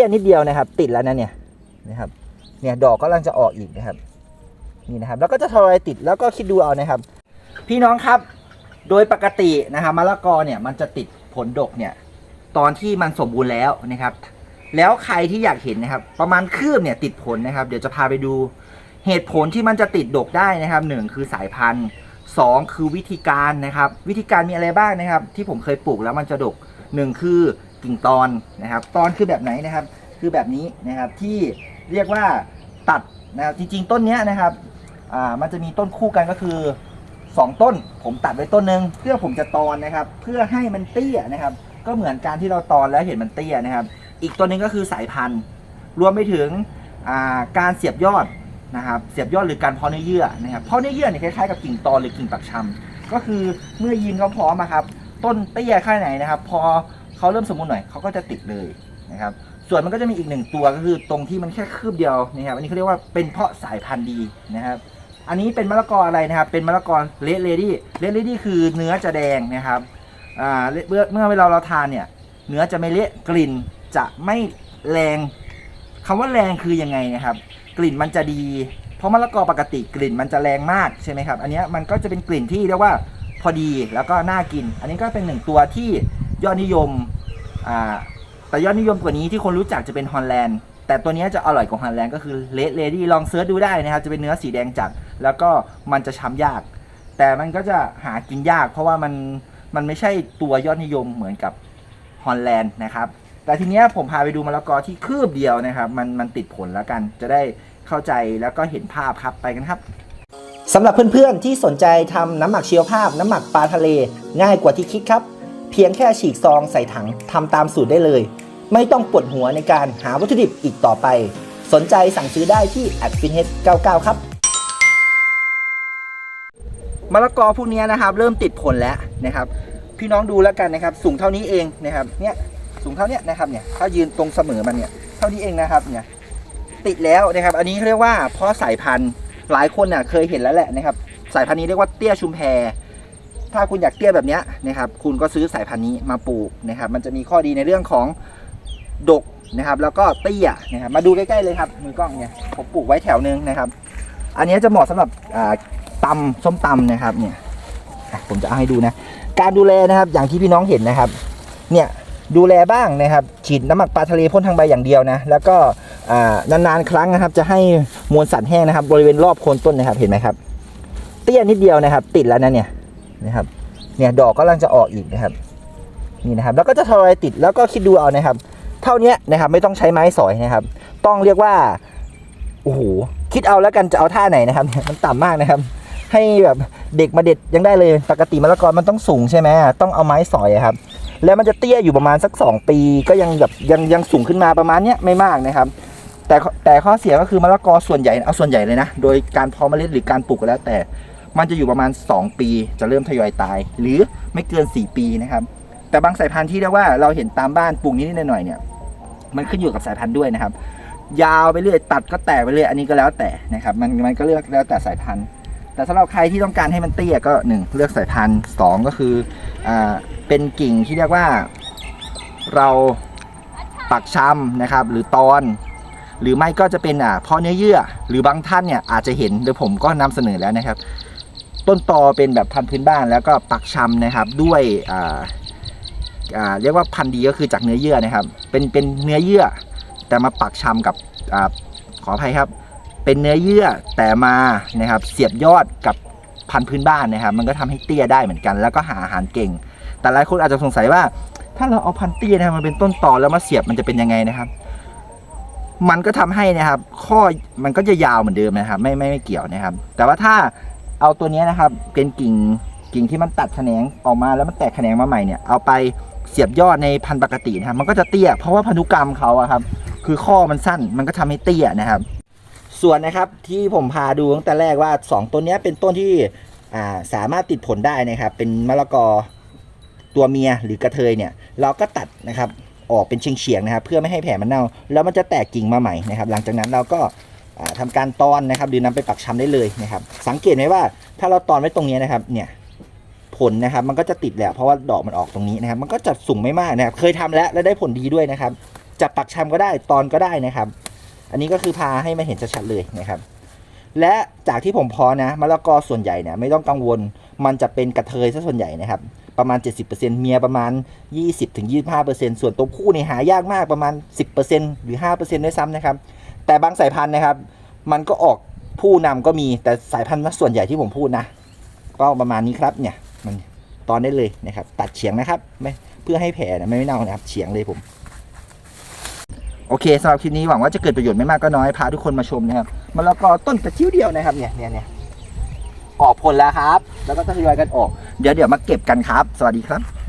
แค่นิดเดียวนะครับ ติดแล้วนะเนี่ยนะครับ เนี่ยดอกก็กำลังจะออกอีกนะครับ นี่นะครับ แล้วก็จะทยอยติดแล้วก็คิดดูเอานะครับ พี่น้องครับโดยปกตินะครับมะละกอเนี่ยมันจะติดผลดกเนี่ย ตอนที่มันสมบูรณ์แล้วนะครับ แล้วใครที่อยากเห็นนะครับ ประมาณคืบเนี่ยติดผลนะครับ เดี๋ยวจะพาไปดูเหตุผลที่มันจะติดดกได้นะครับหนึ่งคือสายพันธุ์สองคือวิธีการนะครับ วิธีการมีอะไรบ้างนะครับ ที่ผมเคยปลูกแล้วมันจะดกหนึ่งคือ กิ่งตอนนะครับ ตอนคือแบบไหนนะครับ คือแบบนี้นะครับที่เรียกว่าตัดนะครับจริง ๆ ต้นเนี้ยนะครับอ่ามันจะมีต้นคู่กันก็คือ 2 ต้น ผมตัดไว้ต้นหนึ่งเพื่อผมจะตอนนะครับ เพื่อให้มันเตี้ยนะครับ ก็เหมือนการที่เราตอนแล้วเห็นมันเตี้ยนะครับ อีกตัวหนึ่งก็คือสายพันธุ์ รวมไปถึงการเสียบยอดนะครับเสียบยอดหรือการเพาะเนื้อเยื่อนะครับเพาะเนื้อเยื่อเนี่ยคล้ายๆกับกิ่งตอนหรือกิ่งปักชำก็คือเมื่อยีนเขาพร้อมครับ ต้นเตี้ยแค่ไหนนะครับ พอ เขาเริ่มสมบูรณ์หน่อยเขาก็จะติดเลยนะครับส่วนมันก็จะมีอีกหนึ่งตัวก็คือตรงที่มันแค่คืบเดียวนะครับอันนี้เขาเรียกว่าเป็นเพาะสายพันธุ์ดีนะครับ อันนี้เป็นมะละกออะไรนะครับ เป็นมะละกอเลดเลดี้เลดเลดี้คือเนื้อจะแดงนะครับอ่าเมื่อเมื่อเวลาเราทานเนี่ยเนื้อจะไม่เละกลิ่นจะไม่แรงคำว่าแรงคือยังไงนะครับ กลิ่นมันจะดี เพราะมะละกอปกติกลิ่นมันจะแรงมากใช่ไหมครับ อันนี้มันก็จะเป็นกลิ่นที่เรียกว่าพอดีแล้วก็น่ากิน อันนี้ก็เป็นหนึ่งตัวที่ ยอดนิยมอ่าแต่ยอดนิยมกว่านี้ที่คนรู้จักจะเป็นฮอลแลนด์แต่ตัวนี้จะอร่อยกว่าฮอลแลนด์ก็คือเลดเลดี้ลองเซิร์ชดูได้นะครับ จะเป็นเนื้อสีแดงจัด แล้วก็มันจะช้ำยาก แต่มันก็จะหากินยาก เพราะว่ามันมันไม่ใช่ตัวยอดนิยมเหมือนกับฮอลแลนด์นะครับ แต่ทีเนี้ยผมพาไปดูมะละกอที่คืบเดียวนะครับ มันมันติดผลแล้วกัน จะได้เข้าใจแล้วก็เห็นภาพครับไปกันครับสำหรับเพื่อนๆที่สนใจทำน้ำหมักชีวภาพ น้ำหมักปลาทะเล ง่ายกว่าที่คิดครับ เพียงแค่ฉีกซองใส่ถังทำตามสูตรได้เลย ไม่ต้องปวดหัวในการหาวัตถุดิบอีกต่อไป สนใจสั่งซื้อได้ที่ a d f i n h e a d 99 ครับมะละกอพวกนี้นะครับ เริ่มติดผลแล้วนะครับ พี่น้องดูแล้วกันนะครับ สูงเท่านี้เองนะครับเนี่ยสูงเท่านี้นะครับเนี่ยถ้ายืนตรงเสมอมันเนี่ยเท่านี้เองนะครับเนี่ยติดแล้วนะครับ อันนี้เขาเรียกว่าเพราะสายพันธุ์หลายคนน่ะเคยเห็นแล้วแหละนะครับ สายพันธุ์นี้เรียกว่าเตี้ยชุมแพ ถ้าคุณอยากเตี้ยแบบนี้นะครับ คุณก็ซื้อสายพันธุ์นี้มาปลูกนะครับ มันจะมีข้อดีในเรื่องของดกนะครับ แล้วก็เตี้ยนะครับ มาดูใกล้ๆเลยครับมือกล้องเนี่ยผมปลูกไว้แถวนึงนะครับ อันนี้จะเหมาะสำหรับอ่าตำส้มตำนะครับเนี่ยผมจะเอาให้ดูนะ การดูแลนะครับอย่างที่พี่น้องเห็นนะครับ เนี่ยดูแลบ้างนะครับ ฉีดน้ำหมักปลาทะเลพ่นทางใบอย่างเดียวนะ แล้วก็านานๆครั้งนะครับ จะให้มวลสัตว์แห้งนะครับ บริเวณรอบโคนต้นนะครับเห็นไหมครับ เตี้ยนิดเดียวนะครับ ติดแล้วนะเนี่ย นะครับเนี่ยดอกก็กำลังจะออกอีกนะครับนี่นะครับแล้วก็จะทยอยติดแล้วก็คิดดูเอานะครับ เท่านี้นะครับไม่ต้องใช้ไม้สอยนะครับ ต้องเรียกว่าโอ้โหคิดเอาแล้วกันจะเอาท่าไหนนะครับมันต่ำมากนะครับ ให้แบบเด็กมาเด็ดยังได้เลยปกติมะละกอมันต้องสูงใช่ไหมต้องเอาไม้สอยครับ แล้วมันจะเตี้ยอยู่ประมาณสัก 2 ปี ก็ยังแบบยังยังสูงขึ้นมาประมาณเนี้ยไม่มากนะครับ แต่แต่ข้อเสียก็คือมะละกอส่วนใหญ่เอาส่วนใหญ่เลยนะ โดยการเพาะเมล็ดหรือการปลูกก็แล้วแต่ มันจะอยู่ประมาณ 2 ปี จะเริ่มทยอยตาย หรือไม่เกิน 4 ปีนะครับ แต่บางสายพันธุ์ที่เรียกว่าเราเห็นตามบ้านปลูกนิดหน่อยเนี่ยมันขึ้นอยู่กับสายพันธุ์ด้วยนะครับ ยาวไปเรื่อยตัดก็แตกไปเรื่อยอันนี้ก็แล้วแต่นะครับ มันมันก็เลือกแล้วแต่สายพันธุ์ แต่สำหรับใครที่ต้องการให้มันเตี้ยก็หนึ่งเลือกสายพันธุ์สองก็คืออ่าเป็นกิ่งที่เรียกว่าเราปักชำนะครับ หรือตอน หรือไม่ก็จะเป็นอ่าเพาะเนื้อเยื่อ หรือบางท่านเนี่ยอาจจะเห็นเดี๋ยวผมก็นำเสนอแล้วนะครับ ต้นตอเป็นแบบพันธุ์พื้นบ้านแล้วก็ปักชำนะครับด้วยอ่าอ่าเรียกว่าพันธุ์ดีก็คือจากเนื้อเยื่อนะครับ เป็นเป็นเนื้อเยื่อ แต่มาปักชำกับอาขออภัยครับ เป็นเนื้อเยื่อแต่มานะครับเสียบยอดกับพันธุ์พื้นบ้านนะครับ มันก็ทำให้เตี้ยได้เหมือนกัน แล้วก็หาอาหารเก่ง แต่หลายคนอาจจะสงสัยว่า ถ้าเราเอาพันธุ์เตี้ยนะครับมันเป็นต้นตอแล้วมาเสียบมันจะเป็นยังไงนะครับมันก็ทำให้นะครับ ข้อมันก็จะยาวเหมือนเดิมนะครับ ไม่ไม่ไม่เกี่ยวนะครับ แต่ว่าถ้า เอาตัวนี้นะครับเป็นกิ่งกิ่งที่มันตัดแขนงออกมาแล้วมันแตกแขนงมาใหม่เนี่ยเอาไปเสียบยอดในพันธุ์ปกตินะครับมันก็จะเตี้ยเพราะว่าพันธุกรรมเขาอะครับคือข้อมันสั้นมันก็ทำให้เตี้ยนะครับ ส่วนนะครับที่ผมพาดูตั้งแต่แรกว่า 2 ต้นนี้เป็นต้นที่อ่าสามารถติดผลได้นะครับ เป็นมะละกอตัวเมียหรือกระเทยเนี่ยเราก็ตัดนะครับออกเป็นเฉียงๆนะครับ เพื่อไม่ให้แผลมันเน่า แล้วมันจะแตกกิ่งมาใหม่นะครับ หลังจากนั้นเราก็ อ่าทำการตอนนะครับหรือนำไปปักชำได้เลยนะครับ สังเกตไหมว่าถ้าเราตอนไว้ตรงนี้นะครับเนี่ยผลนะครับมันก็จะติดแหละเพราะว่าดอกมันออกตรงนี้นะครับ มันก็จะสูงไม่มากนะครับ เคยทำแล้วและได้ผลดีด้วยนะครับจับปักชำก็ได้ตอนก็ได้นะครับ อันนี้ก็คือพาให้มาเห็นชัดๆเลยนะครับ และจากที่ผมพอนะมะละกอส่วนใหญ่เนี่ยไม่ต้องกังวล มันจะเป็นกระเทยซะส่วนใหญ่นะครับประมาณ 70%เมียประมาณ 20-25%ส่วนตัวผู้เนี่ยหายากมากประมาณ 10%หรือ5%ด้วยซ้ำนะครับ แต่บางสายพันธุ์นะครับ มันก็ออกผู้นำก็มีแต่สายพันธุ์ส่วนใหญ่ที่ผมพูดนะ ก็ประมาณนี้ครับเนี่ยมันตอนได้เลยนะครับ ตัดเฉียงนะครับไม่เพื่อให้แผลนไม่ไม่เน่านะครับ เฉียงเลยผม โอเคสำหรับคลิปนี้หวังว่าจะเกิดประโยชน์ไม่มากก็น้อยพาทุกคนมาชมนะครับมะละกอต้นกระชิ้วเดียวนะครับเนี่ยเนี่ยเนี่ยออกผลแล้วครับ แล้วก็ทยอยกันออก เดี๋ยวเดี๋ยวมาเก็บกันครับ สวัสดีครับ